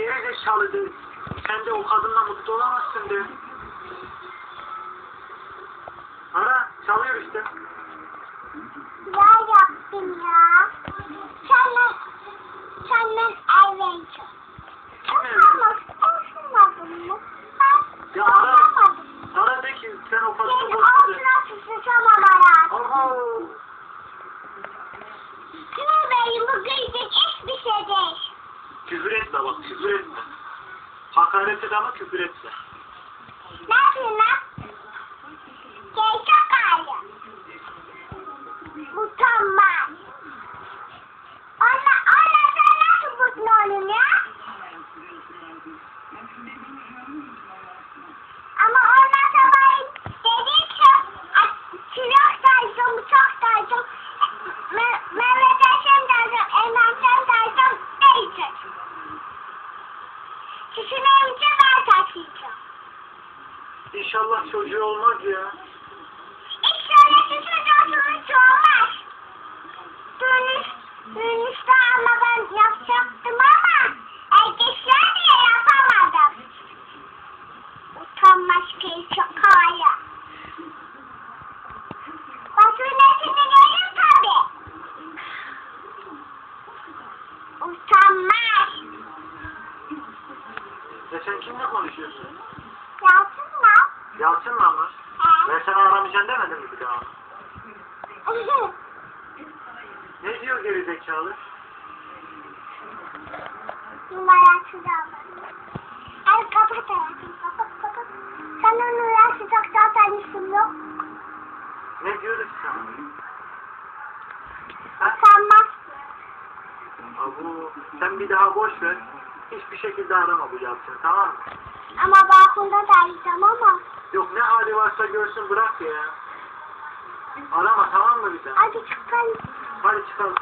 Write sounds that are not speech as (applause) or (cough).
geri zekalı de. Sen de o kadınla mutlu olamazsın de. Ara çalıyor işte. Ya yaptım ya. Senden, senden evleneceğim. Kim Ama konuşmadın mı? Ben Ya ara. Ara de ki sen o kadını Senin boş ver. ağzına sıçacağım ama. Aha. Küfür etme bak küfür etme. Hakaret et ama küfür etme. Ne yapıyorsun lan? Geyşak hali. Utanmaz. Ona, ona sen nasıl mutlu olun ya? İnşallah çocuğu olmaz ya. Hiç söylesi çocuğunuz olmaz. Dönüş, dönüşte ama ben yapacaktım ama erkekler diye yapamadım. Utanmaz ki çok hala. Fasulyesini verin tabi. Utanmaz. Ya sen kimle konuşuyorsun? Mı? Yalçın'la mı? He? Ben sana aramayacaksın demedim mi bir daha? (laughs) Ne diyor geri zekalı? Numarası da var. Ay kapat hayatım kapat kapat. Sana numarası çok zaten isim yok. Ne diyoruz sana? Utanmaz. Abu, sen bir daha boş ver. Hiçbir şekilde arama bu Yalçın tamam mı? Ama balkonda da arayacağım ama. Yok ne hali varsa görsün bırak ya. Arama tamam mı bir daha? Hadi çıkalım. Hadi çıkalım.